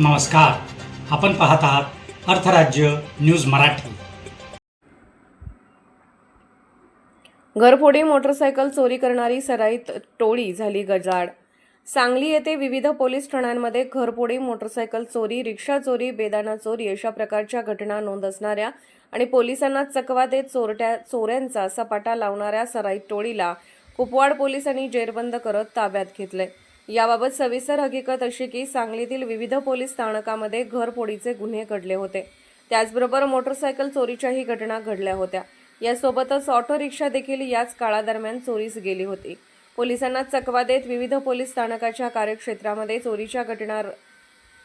नमस्कार. आपण पाहत आहात अर्थराज्य न्यूज मराठी. घरफोडी मोटरसायकल चोरी करणारी सराईत टोळी झाली गजाड सांगली येथे विविध पोलीस ठाण्यांमध्ये घरफोडी मोटरसायकल चोरी रिक्षा चोरी बेदाना चोरी अशा प्रकारच्या घटना नोंद असणाऱ्या आणि पोलिसांना चकवा देत चोरट्या चोऱ्यांचा सपाटा लावणाऱ्या सराईत टोळीला कुपवाड पोलिसांनी जेरबंद करत ताब्यात घेतलंय. याबाबत सविस्तर हकीकत अशी की सांगलीतील विविध पोलीस स्थानकामध्ये घरफोडीचे गुन्हे घडले होते. त्याचबरोबर मोटरसायकल चोरीच्याही घटना घडल्या होत्या. यासोबतच ऑटो रिक्षा देखील याच काळादरम्यान चोरीस गेली होती. पोलिसांना चकवा देत विविध पोलीस स्थानकाच्या कार्यक्षेत्रामध्ये चोरीच्या घटना र-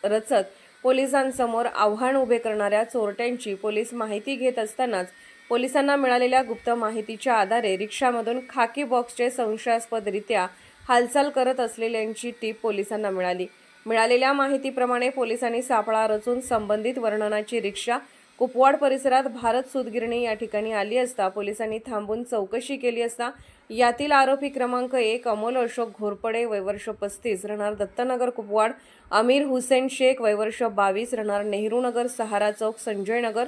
रचत पोलिसांसमोर आव्हान उभे करणाऱ्या चोरट्यांची पोलीस माहिती घेत असतानाच पोलिसांना मिळालेल्या गुप्त माहितीच्या आधारे रिक्षामधून खाकी बॉक्सचे संशयास्पदरित्या हालचाल करत असलेल्यांची टीप पोलिसांना मिळाली. मिळालेल्या माहितीप्रमाणे पोलिसांनी सापळा रचून संबंधित वर्णनाची रिक्षा कुपवाड परिसरात भारत सुतगिरणी या ठिकाणी आली असता पोलिसांनी थांबून चौकशी केली असता यातील आरोपी क्रमांक एक अमोल अशोक घोरपडे वयवर्ष पस्तीस राहणार दत्तनगर कुपवाड अमीर हुसेन शेख वयवर्ष बावीस राहणार नेहरूनगर सहारा चौक संजय नगर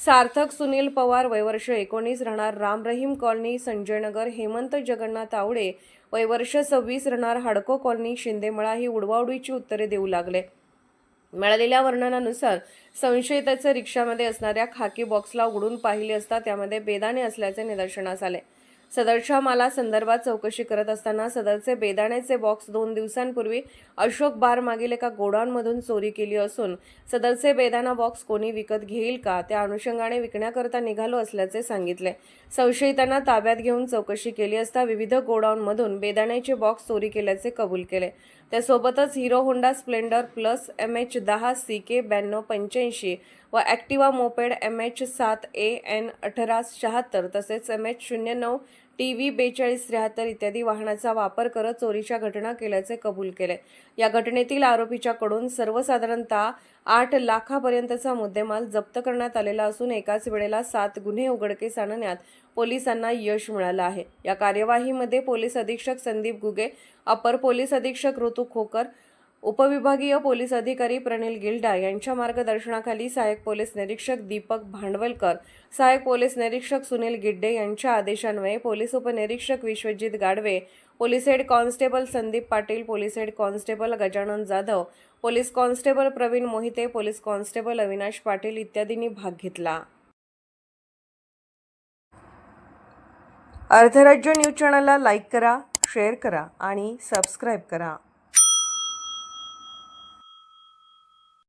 सार्थक सुनील पवार वयवर्ष एकोणीस राहणार राम रहीम कॉलनी संजयनगर हेमंत जगन्नाथ आवडे वयवर्ष सव्वीस राहणार हाडको कॉलनी शिंदेमळा ही उडवाउडीची उत्तरे देऊ लागले. मिळालेल्या वर्णनानुसार संशयिताचे रिक्षामध्ये असणाऱ्या खाकी बॉक्सला उघडून पाहिले असता त्यामध्ये बेदाणे असल्याचे निदर्शनास आले. सदरच्या मालासंदर्भात चौकशी करत असताना सदरचे बेदाण्याचे बॉक्स दोन दिवसांपूर्वी अशोक बार मागील एका गोडाऊनमधून चोरी केली असून सदरचे बेदाणा बॉक्स कोणी विकत घेईल का त्या अनुषंगाने विकण्याकरता निघालो असल्याचे सांगितले. संशयितांना ताब्यात घेऊन चौकशी केली असता विविध गोडाऊनमधून बेदाण्याचे बॉक्स चोरी केल्याचे कबूल केले. त्यासोबतच Hero Honda Splendor plus M H दहा सी के ब्याण्णव पंच्याऐंशी व ॲक्टिवा मोपेड एम एच सात ए एन अठरा शहात्तर तसेच एम एच शून्य नऊ टी व्ही बेचाळीस त्र्याहत्तर इत्यादी वाहनाचा वापर करत चोरीच्या घटना केल्याचे कबूल केले. या घटनेतील आरोपीच्याकडून सर्वसाधारणतः आठ लाखापर्यंतचा मुद्देमाल जप्त करण्यात आलेला असून एकाच वेळेला सात गुन्हे उघडकीस आणण्यात पोलिसांना यश मिळालं आहे. या कार्यवाहीमध्ये पोलीस अधीक्षक संदीप गुगे अपर पोलीस अधीक्षक ऋतू खोकर उपविभागीय पोलीस अधिकारी प्रणिल गिल्डा यांच्या मार्गदर्शनाखाली सहाय्यक पोलीस निरीक्षक दीपक भांडवलकर सहाय्यक पोलीस निरीक्षक सुनील गिड्डे यांच्या आदेशान्वये पोलीस उपनिरीक्षक Vishwajit Gadve police head constable Sandeep Patil police head constable Gajanan Jadhav police constable Pravin Mohite police constable Avinash Patil इत्यादींनी भाग घेतला. अर्थराज्य न्यूज चॅनलला लाईक करा शेअर करा आणि सबस्क्राईब करा.